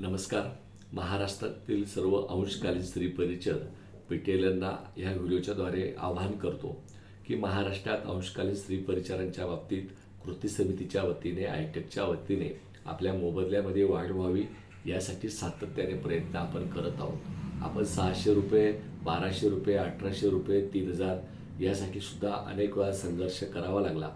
नमस्कार. महाराष्ट्रातील सर्व अंशकालीन स्त्री परिचर पेटेलयांना ह्या व्हिडिओच्याद्वारे आवाहन करतो की महाराष्ट्रात अंशकालीन स्त्री परिचारांच्या बाबतीत कृती समितीच्या वतीने आयटेकच्या वतीने आपल्या मोबदल्यामध्ये वाढ व्हावी यासाठी सातत्याने प्रयत्न आपण करत आहोत. आपण सहाशे रुपये बाराशे रुपये अठराशे रुपये तीन हजार यासाठी सुद्धा अनेक वेळा संघर्ष करावा लागला.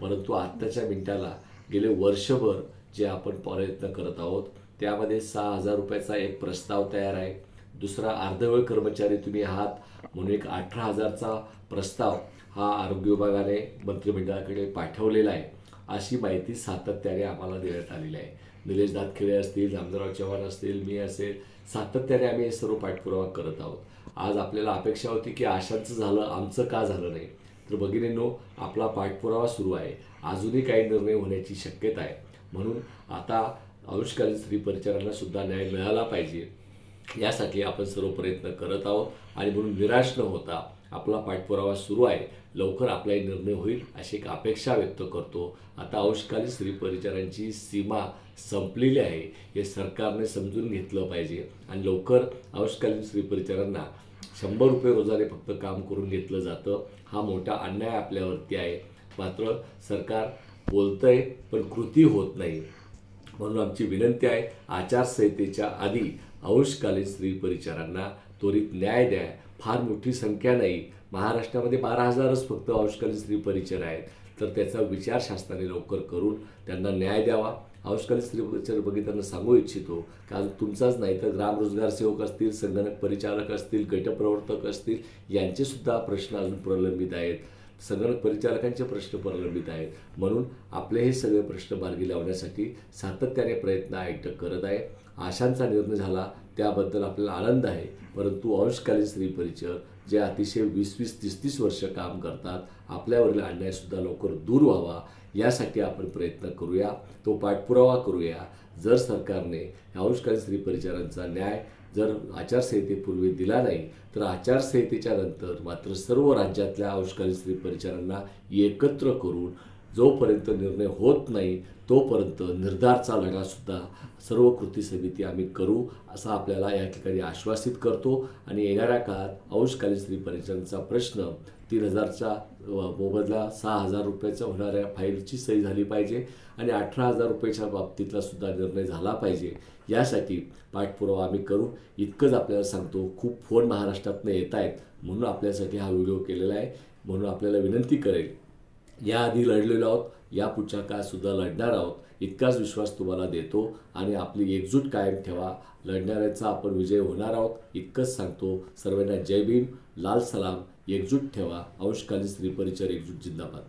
परंतु आत्ताच्या मिनिटाला गेले वर्षभर जे आपण प्रयत्न करत आहोत त्यामध्ये सहा हजार रुपयाचा एक प्रस्ताव तयार आहे. दुसरा अर्धवेळ कर्मचारी तुम्ही आहात म्हणून एक अठरा हजारचा प्रस्ताव हा आरोग्य विभागाने मंत्रिमंडळाकडे पाठवलेला आहे. अशी माहिती सातत्याने आम्हाला देण्यात आलेली आहे. निलेश दातखिळे असतील नामदारराव चव्हाण असतील मी असेल सातत्याने आम्ही हे सर्व पाठपुरावा करत आहोत. आज आपल्याला अपेक्षा होती की आशांचं झालं आमचं का झालं नाही? तर भगिनींनो आपला पाठपुरावा सुरू आहे. अजूनही काही निर्णय होण्याची शक्यता आहे. म्हणून आता आयुष्कालीन स्त्री परिचारांना सुद्धा न्याय मिळाला पाहिजे. यासाठी आपण सर्व प्रयत्न करत आहोत आणि म्हणून निराश न होता आपला पाठपुरावा सुरू आहे. लवकर आपलाही निर्णय होईल अशी एक अपेक्षा व्यक्त करतो. आता अंशकालीन स्त्री परिचारांची सीमा संपलेली आहे. हे सरकारने समजून घेतलं पाहिजे. आणि लवकर अंशकालीन स्त्री परिचारांना शंभर रुपये रोजाने फक्त काम करून घेतलं जातं. हा मोठा अन्याय आपल्यावरती आहे. मात्र सरकार बोलतंय पण कृती होत नाही. म्हणून आमची विनंती आहे आचारसंहितेच्या आधी अंशकालीन स्त्री परिचारांना त्वरित न्याय द्या. फार मोठी संख्या नाही. महाराष्ट्रामध्ये बारा हजारच फक्त अंशकालीन स्त्री परिचर आहेत. तर त्याचा विचार शासनाने लवकर करून त्यांना न्याय द्यावा. अंशकालीन स्त्री परिचर बघितल्यानं सांगू इच्छितो कारण तुमचाच नाही तर ग्राम रोजगार सेवक असतील संगणक परिचारक असतील गटप्रवर्तक असतील यांचेसुद्धा प्रश्न अजून प्रलंबित आहेत. संगणक परिचालकांचे प्रश्न प्रलंबित आहेत. म्हणून आपले हे सगळे प्रश्न मार्गी लावण्यासाठी सातत्याने प्रयत्न आयटक करत आहे. आशांचा निर्णय झाला. त्याबद्दल आपल्याला आनंद आहे. परंतु अंशकालीन स्त्री परिचर जे अतिशय वीस वीस तीस तीस वर्ष काम करतात आपल्यावरील अन्यायसुद्धा लवकर दूर व्हावा यासाठी आपण प्रयत्न करूया. तो पाठपुरावा करूया. जर सरकारने अंशकालीन स्त्री परिचारांचा न्याय जर आचारसंहितेपूर्वी दिला नाही तर आचारसंहितेच्या नंतर मात्र सर्व राज्यातल्या अंशकालीन स्त्री परिचारांना एकत्र करून जोपर्यंत निर्णय होत नाही तोपर्यंत निर्धारचा लढासुद्धा सर्व कृती समिती आम्ही करू असं आपल्याला या ठिकाणी आश्वासित करतो. आणि येणाऱ्या काळात अंशकालीन स्त्री परिचारांचा प्रश्न तीन हजारचा मोबदला सहा हजार रुपयाचा होणाऱ्या फाईलची सही झाली पाहिजे आणि अठरा हजार रुपयाच्या बाबतीतला सुद्धा निर्णय झाला पाहिजे. यासाठी पाठपुरावा आम्ही करू. इतकंच आपल्याला सांगतो खूप फोन महाराष्ट्रातनं येत आहेत म्हणून आपल्यासाठी हा व्हिडिओ केलेला आहे. म्हणून आपल्याला विनंती करेल. याआधी लढलेलो आहोत या पुढच्या काळात सुद्धा लढणार आहोत. इतकाच विश्वास तुम्हाला देतो आणि आपली एकजूट कायम ठेवा. लढणाऱ्याचा आपण विजय होणार आहोत इतकंच सांगतो. सर्वांना जय भीम लाल सलाम एकजूट ठेवा. अंशकालीन स्त्री परिचर एकजूट जिंदाबाद.